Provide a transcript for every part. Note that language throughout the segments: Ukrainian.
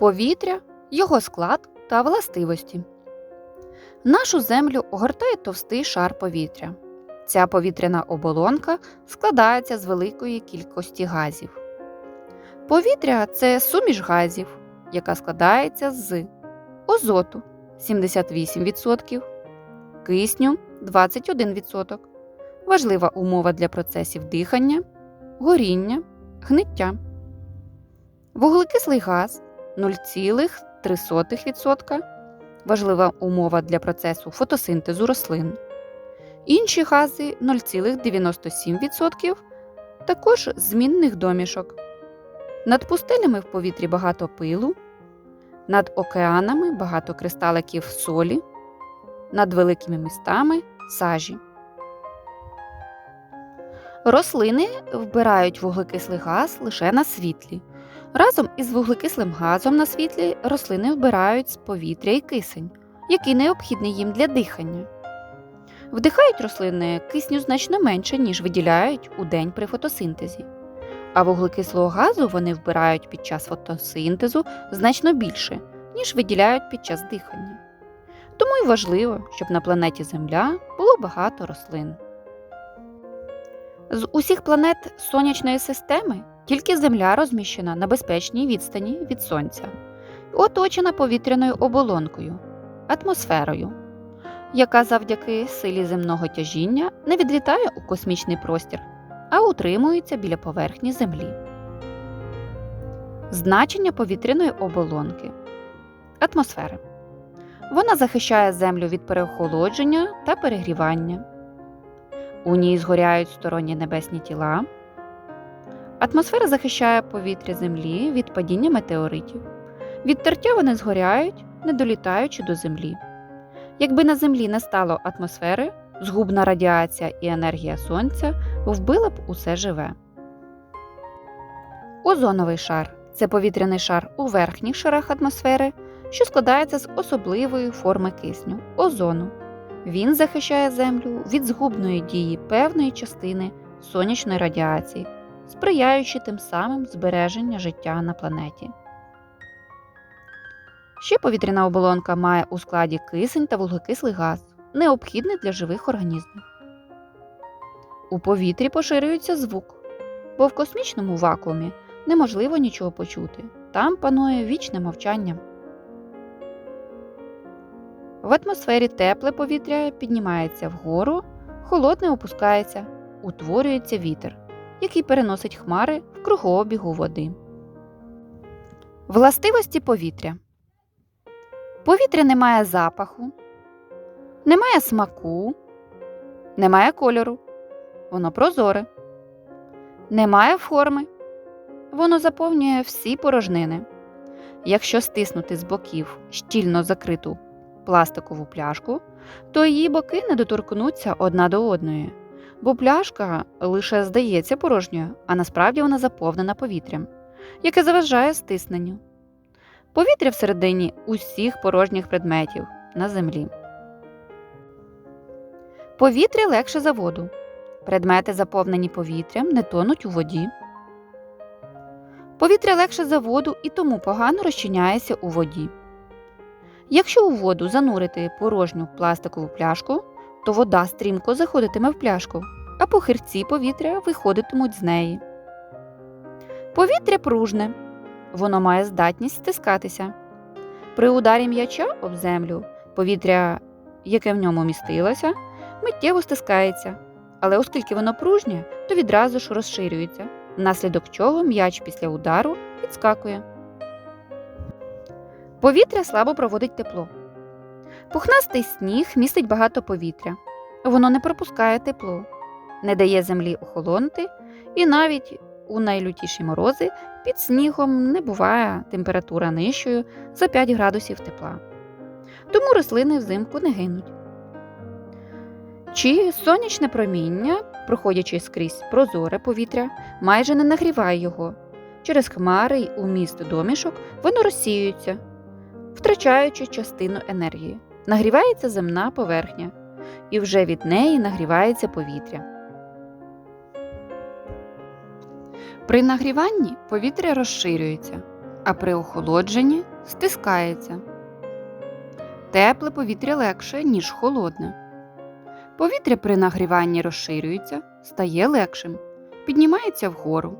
повітря, його склад та властивості. Нашу землю огортає товстий шар повітря. Ця повітряна оболонка складається з великої кількості газів. Повітря це суміш газів, яка складається з азоту 78%, кисню 21%, важлива умова для процесів дихання, горіння, гниття, вуглекислий газ 0,3%, важлива умова для процесу фотосинтезу рослин. Інші гази 0,97%, також змінних домішок. Над пустелями в повітрі багато пилу, над океанами багато кристаликів солі, над великими містами сажі. Рослини вбирають вуглекислий газ лише на світлі. Разом із вуглекислим газом на світлі рослини вбирають з повітря і кисень, який необхідний їм для дихання. Вдихають рослини кисню значно менше, ніж виділяють у день при фотосинтезі, а вуглекислого газу вони вбирають під час фотосинтезу значно більше, ніж виділяють під час дихання. Тому й важливо, щоб на планеті Земля було багато рослин. З усіх планет сонячної системи тільки Земля розміщена на безпечній відстані від Сонця, оточена повітряною оболонкою, атмосферою, яка завдяки силі земного тяжіння не відлітає у космічний простір, а утримується біля поверхні Землі. Значення повітряної оболонки атмосфери. Вона захищає Землю від переохолодження та перегрівання. У ній згоряють сторонні небесні тіла. Атмосфера захищає повітря Землі від падіння метеоритів. Від тертя вони згоряють, не долітаючи до Землі. Якби на Землі не стало атмосфери, згубна радіація і енергія Сонця вбила б усе живе. Озоновий шар це повітряний шар у верхніх шарах атмосфери, що складається з особливої форми кисню озону. Він захищає Землю від згубної дії певної частини сонячної радіації, сприяючи тим самим збереження життя на планеті. Ще повітряна оболонка має у складі кисень та вуглекислий газ, необхідний для живих організмів. У повітрі поширюється звук, бо в космічному вакуумі неможливо нічого почути. Там панує вічне мовчання. В атмосфері тепле повітря піднімається вгору, холодне опускається, утворюється вітер, який переносить хмари в кругообігу води. Властивості повітря. Повітря не має запаху, немає смаку, немає кольору. Воно прозоре, немає форми. Воно заповнює всі порожнини. Якщо стиснути з боків щільно закриту пластикову пляшку, то її боки не доторкнуться одна до одної, бо пляшка лише здається порожньою, а насправді вона заповнена повітрям, яке заважає стисненню. Повітря всередині усіх порожніх предметів на землі. Повітря легше за воду. Предмети, заповнені повітрям, не тонуть у воді. Повітря легше за воду і тому погано розчиняється у воді. Якщо у воду занурити порожню пластикову пляшку, то вода стрімко заходитиме в пляшку, а похирці повітря виходитимуть з неї. Повітря пружне. Воно має здатність стискатися. При ударі м'яча об землю повітря, яке в ньому містилося, миттєво стискається, але оскільки воно пружнє, то відразу ж розширюється, внаслідок чого м'яч після удару відскакує. Повітря слабо проводить тепло. Пухнастий сніг містить багато повітря. Воно не пропускає тепло, не дає землі охолонути, і навіть у найлютіші морози під снігом не буває температура нижчою за 5 градусів тепла. Тому рослини взимку не гинуть. Чи сонячне проміння, проходячи скрізь прозоре повітря, майже не нагріває його. Через хмари й у міст домішок воно розсіюється, втрачаючи частину енергії. Нагрівається земна поверхня, і вже від неї нагрівається повітря. При нагріванні повітря розширюється, а при охолодженні стискається. Тепле повітря легше, ніж холодне. Повітря при нагріванні розширюється, стає легшим, піднімається вгору,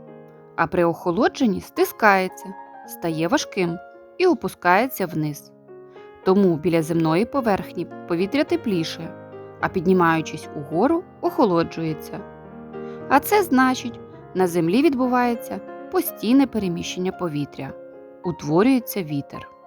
а при охолодженні стискається, стає важким і опускається вниз. Тому біля земної поверхні повітря тепліше, а піднімаючись угору, охолоджується. А це значить, на землі відбувається постійне переміщення повітря, утворюється вітер.